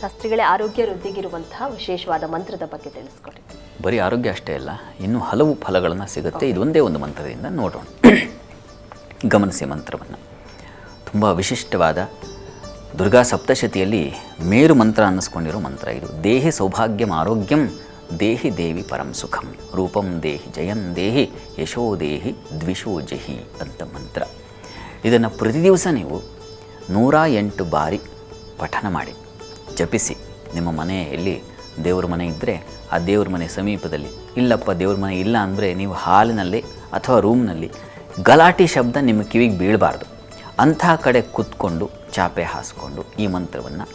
ಶಾಸ್ತ್ರಿಗಳೇ ಆರೋಗ್ಯ ವೃದ್ಧಿಗಿರುವಂತಹ ವಿಶೇಷವಾದ ಮಂತ್ರದ ಬಗ್ಗೆ ತಿಳಿಸ್ಕೊಡಿ. ಬರೀ ಆರೋಗ್ಯ ಅಷ್ಟೇ ಅಲ್ಲ ಇನ್ನೂ ಹಲವು ಫಲಗಳನ್ನು ಸಿಗುತ್ತೆ. ಇದೊಂದೇ ಒಂದು ಮಂತ್ರದಿಂದ ನೋಡೋಣ. ಗಮನಿಸಿ ಮಂತ್ರವನ್ನು. ತುಂಬ ವಿಶಿಷ್ಟವಾದ ದುರ್ಗಾ ಸಪ್ತಶತಿಯಲ್ಲಿ ಮೇರು ಮಂತ್ರ ಅನ್ನಿಸ್ಕೊಂಡಿರೋ ಮಂತ್ರ ಇದು. ದೇಹಿ ಸೌಭಾಗ್ಯಂ ಆರೋಗ್ಯಂ ದೇಹಿ ದೇವಿ ಪರಂ ಸುಖಂ. ರೂಪಂ ದೇಹಿ ಜಯಂ ದೇಹಿ ಯಶೋ ದೇಹಿ ದ್ವಿಷೋ ಜಹಿ ಅಂತ ಮಂತ್ರ. ಇದನ್ನು ಪ್ರತಿ ದಿವಸ ನೀವು ನೂರ ಎಂಟು ಬಾರಿ ಪಠನ ಮಾಡಿ. ಜಪಿಸಿ. ನಿಮ್ಮ ಮನೆಯಲ್ಲಿ ದೇವ್ರ ಮನೆ ಇದ್ದರೆ ಆ ದೇವ್ರ ಮನೆ ಸಮೀಪದಲ್ಲಿ. ಇಲ್ಲಪ್ಪ, ದೇವ್ರ ಮನೆ ಇಲ್ಲ ಅಂದರೆ ನೀವು ಹಾಲಿನಲ್ಲಿ ಅಥವಾ ರೂಮ್ನಲ್ಲಿ ಗಲಾಟೆ ಶಬ್ದ ನಿಮ್ಮ ಕಿವಿಗೆ ಬೀಳಬಾರ್ದು. ಅಂಥ ಕಡೆ ಕೂತ್ಕೊಂಡು ಚಾಪೆ ಹಾಸ್ಕೊಂಡು ಈ ಮಂತ್ರವನ್ನು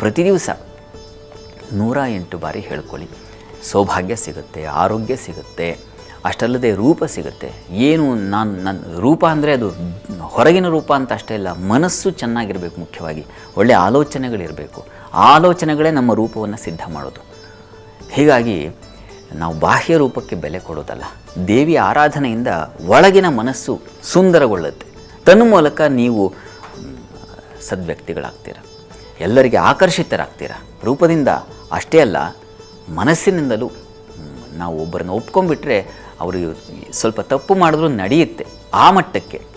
ಪ್ರತಿ ದಿವಸ ನೂರ ಎಂಟು ಬಾರಿ ಹೇಳ್ಕೊಳ್ಳಿ. ಸೌಭಾಗ್ಯ ಸಿಗುತ್ತೆ, ಆರೋಗ್ಯ ಸಿಗುತ್ತೆ, ಅಷ್ಟಲ್ಲದೆ ರೂಪ ಸಿಗುತ್ತೆ. ಏನು ನಾನು ನನ್ನ ರೂಪ ಅಂದರೆ ಅದು ಹೊರಗಿನ ರೂಪ ಅಂತ ಅಷ್ಟೇ ಇಲ್ಲ ಮನಸ್ಸು ಚೆನ್ನಾಗಿರಬೇಕು ಮುಖ್ಯವಾಗಿ. ಒಳ್ಳೆಯ ಆಲೋಚನೆಗಳಿರಬೇಕು. ಆಲೋಚನೆಗಳೇ ನಮ್ಮ ರೂಪವನ್ನು ಸಿದ್ಧ ಮಾಡೋದು. ಹೀಗಾಗಿ ನಾವು ಬಾಹ್ಯ ರೂಪಕ್ಕೆ ಬೆಲೆ ಕೊಡೋದಲ್ಲ ದೇವಿಯ ಆರಾಧನೆಯಿಂದ ಒಳಗಿನ ಮನಸ್ಸು ಸುಂದರಗೊಳ್ಳುತ್ತೆ. ತನ್ಮೂಲಕ ನೀವು ಮ್, ಸದ್ವ್ಯಕ್ತಿಗಳಾಗ್ತೀರ. ಎಲ್ಲರಿಗೆ ಆಕರ್ಷಿತರಾಗ್ತೀರ. ರೂಪದಿಂದ ಅಷ್ಟೇ ಅಲ್ಲ ಮನಸ್ಸಿನಿಂದಲೂ ನಾವು ಒಬ್ಬರನ್ನ ಒಪ್ಕೊಂಡ್ಬಿಟ್ರೆ ಅವರು ಸ್ವಲ್ಪ ತಪ್ಪು ಮಾಡಿದ್ರೂ ನಡೆಯುತ್ತೆ ಆ ಮಟ್ಟಕ್ಕೆ.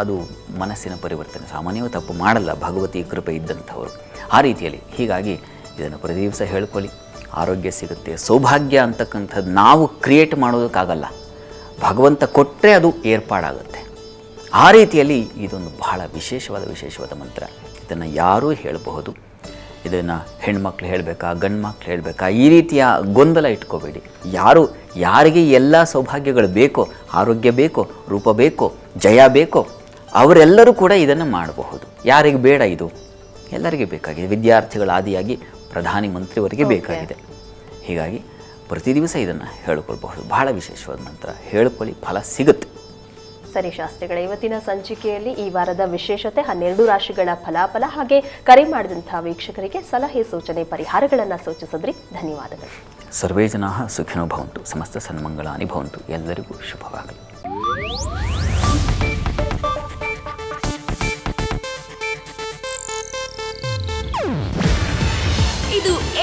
ಅದು ಮನಸ್ಸಿನ ಪರಿವರ್ತನೆ. ಸಾಮಾನ್ಯವು ತಪ್ಪು ಮಾಡಲ್ಲ. ಭಗವತಿ ಕೃಪೆ ಇದ್ದಂಥವರು. ಆ ರೀತಿಯಲ್ಲಿ. ಹೀಗಾಗಿ ಇದನ್ನು ಪ್ರತಿ ದಿವಸ ಹೇಳ್ಕೊಳ್ಳಿ. ಆರೋಗ್ಯ ಸಿಗುತ್ತೆ. ಸೌಭಾಗ್ಯ ಅಂತಕ್ಕಂಥದ್ದು ನಾವು ಕ್ರಿಯೇಟ್ ಮಾಡೋದಕ್ಕಾಗಲ್ಲ. ಭಗವಂತ ಕೊಟ್ಟರೆ ಅದು ಏರ್ಪಾಡಾಗುತ್ತೆ. ಆ ರೀತಿಯಲ್ಲಿ ಇದೊಂದು ಬಹಳ ವಿಶೇಷವಾದ ವಿಶೇಷವಾದ ಮಂತ್ರ. ಇದನ್ನು ಯಾರೂ ಹೇಳಬಹುದು. ಇದನ್ನು ಹೆಣ್ಮಕ್ಳು ಹೇಳಬೇಕಾ ಗಂಡು ಮಕ್ಳು ಹೇಳಬೇಕಾ, ಈ ರೀತಿಯ ಗೊಂದಲ ಇಟ್ಕೋಬೇಡಿ. ಯಾರು, ಯಾರಿಗೆ ಎಲ್ಲ ಸೌಭಾಗ್ಯಗಳು ಬೇಕೋ, ಆರೋಗ್ಯ ಬೇಕೋ, ರೂಪ ಬೇಕೋ, ಜಯ ಬೇಕೋ ಅವರೆಲ್ಲರೂ ಕೂಡ ಇದನ್ನು ಮಾಡಬಹುದು. ಯಾರಿಗೆ ಬೇಡ ಇದು? ಎಲ್ಲರಿಗೆ ಬೇಕಾಗಿದೆ. ವಿದ್ಯಾರ್ಥಿಗಳ ಆದಿಯಾಗಿ ಪ್ರಧಾನಿ ಮಂತ್ರಿಯವರಿಗೆ ಬೇಕಾಗಿದೆ. ಹೀಗಾಗಿ ಪ್ರತಿ ದಿವಸ ಇದನ್ನು ಹೇಳಿಕೊಳ್ಬಹುದು. ಬಹಳ ವಿಶೇಷವಾದ ನಂತರ ಹೇಳ್ಕೊಳ್ಳಿ ಫಲ ಸಿಗುತ್ತೆ. ಸರಿ ಶಾಸ್ತ್ರಿಗಳ ಇವತ್ತಿನ ಸಂಚಿಕೆಯಲ್ಲಿ ಈ ವಾರದ ವಿಶೇಷತೆ ಹನ್ನೆರಡು ರಾಶಿಗಳ ಫಲಾಫಲ ಹಾಗೆ ಕರೆ ಮಾಡಿದಂತಹ ವೀಕ್ಷಕರಿಗೆ ಸಲಹೆ ಸೂಚನೆ ಪರಿಹಾರಗಳನ್ನು ಸೂಚಿಸಿದ್ರಿ. ಧನ್ಯವಾದಗಳು. ಸರ್ವೇ ಜನಾ ಸುಖಿನೋ ಭವಂತು. ಸಮಸ್ತ ಸನ್ಮಂಗಳ ಭವಂತು ಎಲ್ಲರಿಗೂ ಶುಭವಾಗಲಿ.